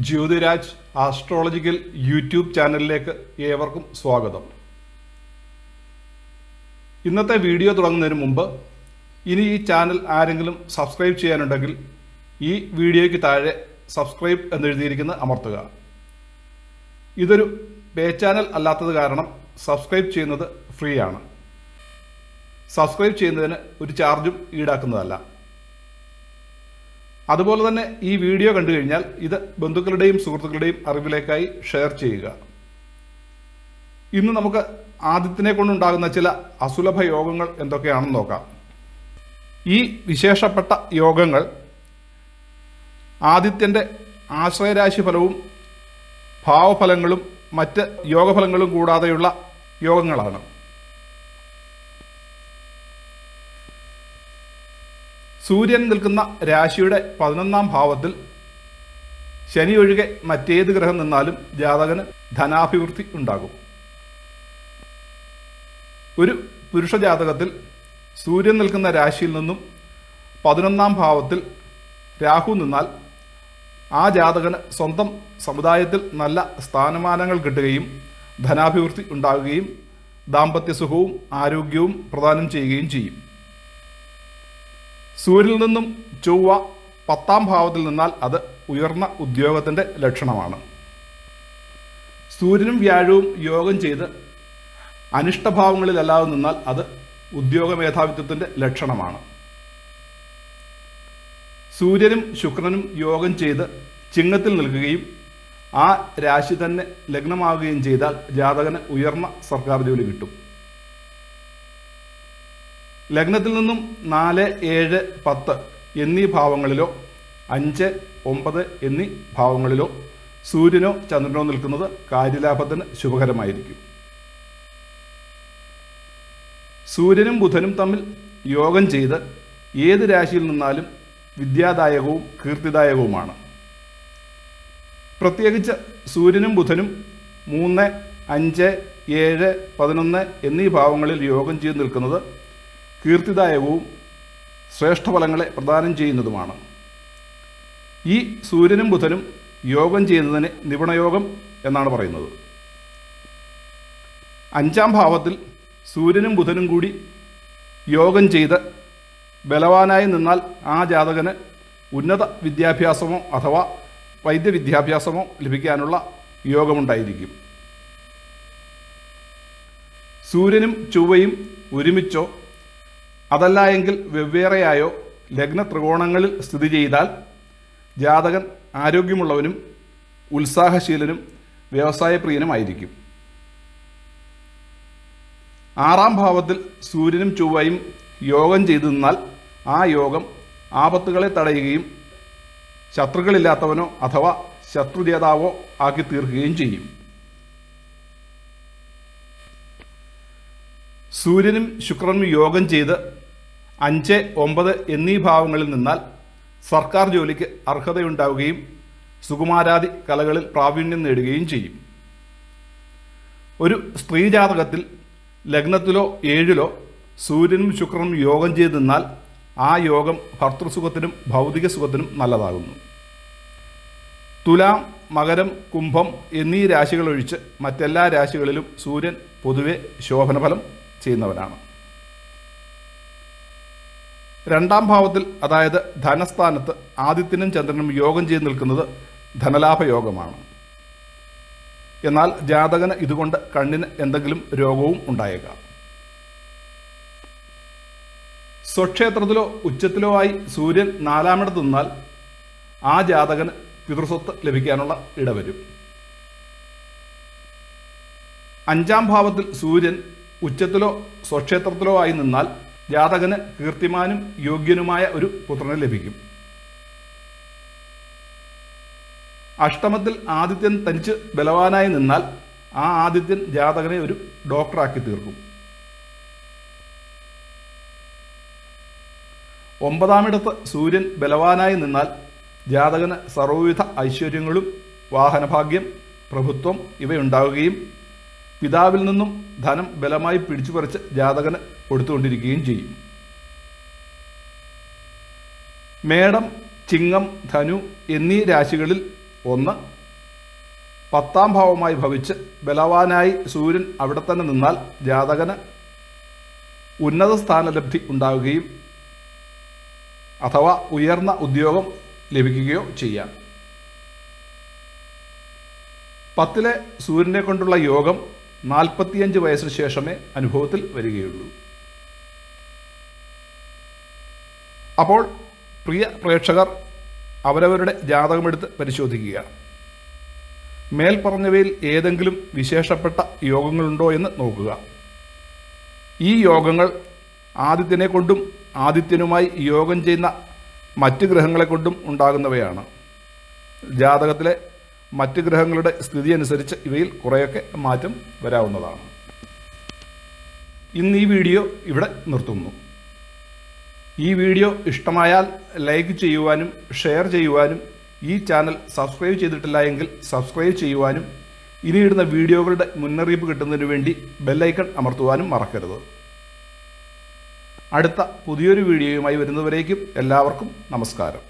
Jyothiraj astrological YouTube ചാനലിലേക്ക് ഏവർക്കും സ്വാഗതം. ഇന്നത്തെ വീഡിയോ തുടങ്ങുന്നതിന് മുമ്പ് ഇനി ഈ ചാനൽ ആരെങ്കിലും സബ്സ്ക്രൈബ് ചെയ്യാനുണ്ടെങ്കിൽ ഈ വീഡിയോയ്ക്ക് താഴെ സബ്സ്ക്രൈബ് എന്നെഴുതിയിരിക്കുന്ന അമർത്തുക. ഇതൊരു പേ ചാനൽ അല്ലാത്തത് കാരണം സബ്സ്ക്രൈബ് ചെയ്യുന്നത് ഫ്രീ ആണ് സബ്സ്ക്രൈബ് ചെയ്യുന്നതിന് ഒരു ചാർജും ഈടാക്കുന്നതല്ല. അതുപോലെ തന്നെ ഈ വീഡിയോ കണ്ടു കഴിഞ്ഞാൽ ഇത് ബന്ധുക്കളുടെയും സുഹൃത്തുക്കളുടെയും അറിവിലേക്കായി ഷെയർ ചെയ്യുക. ഇന്ന് നമുക്ക് ആദ്യത്തിനെ കൊണ്ടുണ്ടാകുന്ന ചില അസുലഭ യോഗങ്ങൾ എന്തൊക്കെയാണെന്ന് നോക്കാം. ഈ വിശേഷപ്പെട്ട യോഗങ്ങൾ ആദിത്യന്റെ ആശ്രയരാശി ഫലവും ഭാവഫലങ്ങളും മറ്റ് യോഗഫലങ്ങളും കൂടാതെയുള്ള യോഗങ്ങളാണ്. സൂര്യൻ നിൽക്കുന്ന രാശിയുടെ പതിനൊന്നാം ഭാവത്തിൽ ശനി ഒഴികെ മറ്റേത് ഗ്രഹം നിന്നാലും ജാതകന് ധനാഭിവൃദ്ധി ഉണ്ടാകും. ഒരു പുരുഷ ജാതകത്തിൽ സൂര്യൻ നിൽക്കുന്ന രാശിയിൽ നിന്നും പതിനൊന്നാം ഭാവത്തിൽ രാഹു നിന്നാൽ ആ ജാതകന് സ്വന്തം സമുദായത്തിൽ നല്ല സ്ഥാനമാനങ്ങൾ കിട്ടുകയും ധനാഭിവൃദ്ധി ഉണ്ടാകുകയും ദാമ്പത്യ സുഖവും ആരോഗ്യവും പ്രദാനം ചെയ്യുകയും ചെയ്യും. സൂര്യനിൽ നിന്നും ചൊവ്വ പത്താം ഭാവത്തിൽ നിന്നാൽ അത് ഉയർന്ന ഉദ്യോഗത്തിന്റെ ലക്ഷണമാണ്. സൂര്യനും വ്യാഴവും യോഗം ചെയ്ത് അനിഷ്ടഭാവങ്ങളിലല്ലാതെ നിന്നാൽ അത് ഉദ്യോഗ മേധാവിത്വത്തിന്റെ ലക്ഷണമാണ്. സൂര്യനും ശുക്രനും യോഗം ചെയ്ത് ചിങ്ങത്തിൽ നിൽക്കുകയും ആ രാശി തന്നെ ലഗ്നമാവുകയും ചെയ്താൽ ജാതകന് ഉയർന്ന സർക്കാർ ജോലി കിട്ടും. ലഗ്നത്തിൽ നിന്നും നാല് ഏഴ് പത്ത് എന്നീ ഭാവങ്ങളിലോ അഞ്ച് ഒമ്പത് എന്നീ ഭാവങ്ങളിലോ സൂര്യനോ ചന്ദ്രനോ നിൽക്കുന്നത് കാര്യലാഭത്തിന് ശുഭകരമായിരിക്കും. സൂര്യനും ബുധനും തമ്മിൽ യോഗം ചെയ്ത് ഏത് രാശിയിൽ നിന്നാലും വിദ്യാദായകവും കീർത്തിദായകവുമാണ്. പ്രത്യേകിച്ച് സൂര്യനും ബുധനും മൂന്ന് അഞ്ച് ഏഴ് പതിനൊന്ന് എന്നീ ഭാവങ്ങളിൽ യോഗം ചെയ്ത് നിൽക്കുന്നത് കീർത്തിദായകവും ശ്രേഷ്ഠഫലങ്ങളെ പ്രദാനം ചെയ്യുന്നതുമാണ്. ഈ സൂര്യനും ബുധനും യോഗം ചെയ്യുന്നതിന് നിപുണയോഗം എന്നാണ് പറയുന്നത്. അഞ്ചാം ഭാവത്തിൽ സൂര്യനും ബുധനും കൂടി യോഗം ചെയ്ത് ബലവാനായി നിന്നാൽ ആ ജാതകന് ഉന്നത വിദ്യാഭ്യാസമോ അഥവാ വൈദ്യവിദ്യാഭ്യാസമോ ലഭിക്കാനുള്ള യോഗമുണ്ടായിരിക്കും. സൂര്യനും ചൊവ്വയും ഒരുമിച്ചോ അതല്ല എങ്കിൽ വെവ്വേറെയായോ ലഗ്ന ത്രികോണങ്ങളിൽ സ്ഥിതി ചെയ്താൽ ജാതകൻ ആരോഗ്യമുള്ളവനും ഉത്സാഹശീലനും വ്യവസായപ്രിയനുമായിരിക്കും. ആറാം ഭാവത്തിൽ സൂര്യനും ചൊവ്വയും യോഗം ചെയ്തു നിന്നാൽ ആ യോഗം ആപത്തുകളെ തടയുകയും ശത്രുക്കളില്ലാത്തവനോ അഥവാ ശത്രുജേതാവോ ആക്കി തീർക്കുകയും ചെയ്യും. സൂര്യനും ശുക്രനും യോഗം ചെയ്ത് അഞ്ച് ഒമ്പത് എന്നീ ഭാവങ്ങളിൽ നിന്നാൽ സർക്കാർ ജോലിക്ക് അർഹതയുണ്ടാവുകയും സുകുമാരാദി കലകളിൽ പ്രാവീണ്യം നേടുകയും ചെയ്യും. ഒരു സ്ത്രീ ജാതകത്തിൽ ലഗ്നത്തിലോ ഏഴിലോ സൂര്യനും ശുക്രനും യോഗം ചെയ്ത് നിന്നാൽ ആ യോഗം ഭർത്തൃസുഖത്തിനും ഭൗതിക സുഖത്തിനും നല്ലതാകുന്നു. തുലാം മകരം കുംഭം എന്നീ രാശികളൊഴിച്ച് മറ്റെല്ലാ രാശികളിലും സൂര്യൻ പൊതുവെ ശോഭനഫലം ചെയ്യുന്നവനാണ്. രണ്ടാം ഭാവത്തിൽ അതായത് ധനസ്ഥാനത്ത് ആദിത്യനും ചന്ദ്രനും യോഗം ചെയ്ത് നിൽക്കുന്നത് ധനലാഭ യോഗമാണ് എന്നാൽ ജാതകന് ഇതുകൊണ്ട് കണ്ണിന് എന്തെങ്കിലും രോഗവും ഉണ്ടായേക്കാം. സ്വക്ഷേത്രത്തിലോ ഉച്ചത്തിലോ ആയി സൂര്യൻ നാലാമിടത്ത് നിന്നാൽ ആ ജാതകന് പിതൃസ്വത്ത് ലഭിക്കാനുള്ള ഇടവരും. അഞ്ചാം ഭാവത്തിൽ സൂര്യൻ ഉച്ചത്തിലോ സ്വക്ഷേത്രത്തിലോ ആയി നിന്നാൽ ജാതകന് കീർത്തിമാനും യോഗ്യനുമായ ഒരു പുത്രനെ ലഭിക്കും. അഷ്ടമത്തിൽ ആദിത്യൻ തനിച്ച് ബലവാനായി നിന്നാൽ ആ ആദിത്യൻ ജാതകനെ ഒരു ഡോക്ടറാക്കി തീർക്കും. ഒമ്പതാമിടത്ത് സൂര്യൻ ബലവാനായി നിന്നാൽ ജാതകന് സർവവിധ ഐശ്വര്യങ്ങളും വാഹനഭാഗ്യം പ്രഭുത്വം ഇവയുണ്ടാവുകയും പിതാവിൽ നിന്നും ധനം ബലമായി പിടിച്ചു പറിച്ച് ജാതകന് കൊടുത്തുകൊണ്ടിരിക്കുകയും ചെയ്യും. മേടം ചിങ്ങം ധനു എന്നീ രാശികളിൽ ഒന്ന് പത്താം ഭാവമായി ഭവിച്ച് ബലവാനായി സൂര്യൻ അവിടെ തന്നെ നിന്നാൽ ജാതകന് ഉന്നത സ്ഥാനലബ്ധി ഉണ്ടാവുകയും അഥവാ ഉയർന്ന ഉദ്യോഗം ലഭിക്കുകയോ ചെയ്യാം. പത്തിലെ സൂര്യനെ കൊണ്ടുള്ള യോഗം നാൽപ്പത്തിയഞ്ച് വയസ്സിന് ശേഷമേ അനുഭവത്തിൽ വരികയുള്ളൂ. അപ്പോൾ പ്രിയ പ്രേക്ഷകർ അവരവരുടെ ജാതകമെടുത്ത് പരിശോധിക്കുക. മേൽപ്പറഞ്ഞവയിൽ ഏതെങ്കിലും വിശേഷപ്പെട്ട യോഗങ്ങളുണ്ടോ എന്ന് നോക്കുക. ഈ യോഗങ്ങൾ ആദിത്യനെ കൊണ്ടും ആദിത്യനുമായി യോഗം ചെയ്യുന്ന മറ്റ് ഗ്രഹങ്ങളെ കൊണ്ടും ഉണ്ടാകുന്നവയാണ്. ജാതകത്തിലെ മറ്റ് ഗ്രഹങ്ങളുടെ സ്ഥിതി അനുസരിച്ച് ഇവയിൽ കുറേയൊക്കെ മാറ്റം വരാവുന്നതാണ്. ഇന്ന് ഈ വീഡിയോ ഇവിടെ നിർത്തുന്നു. ഈ വീഡിയോ ഇഷ്ടമായാൽ ലൈക്ക് ചെയ്യുവാനും ഷെയർ ചെയ്യുവാനും ഈ ചാനൽ സബ്സ്ക്രൈബ് ചെയ്തിട്ടില്ല എങ്കിൽ സബ്സ്ക്രൈബ് ചെയ്യുവാനും ഇനിയിടുന്ന വീഡിയോകളുടെ മുന്നറിയിപ്പ് കിട്ടുന്നതിന് വേണ്ടി ബെല്ലൈക്കൺ അമർത്തുവാനും മറക്കരുത്. അടുത്ത പുതിയൊരു വീഡിയോയുമായി വരുന്നവരേക്കും എല്ലാവർക്കും നമസ്കാരം.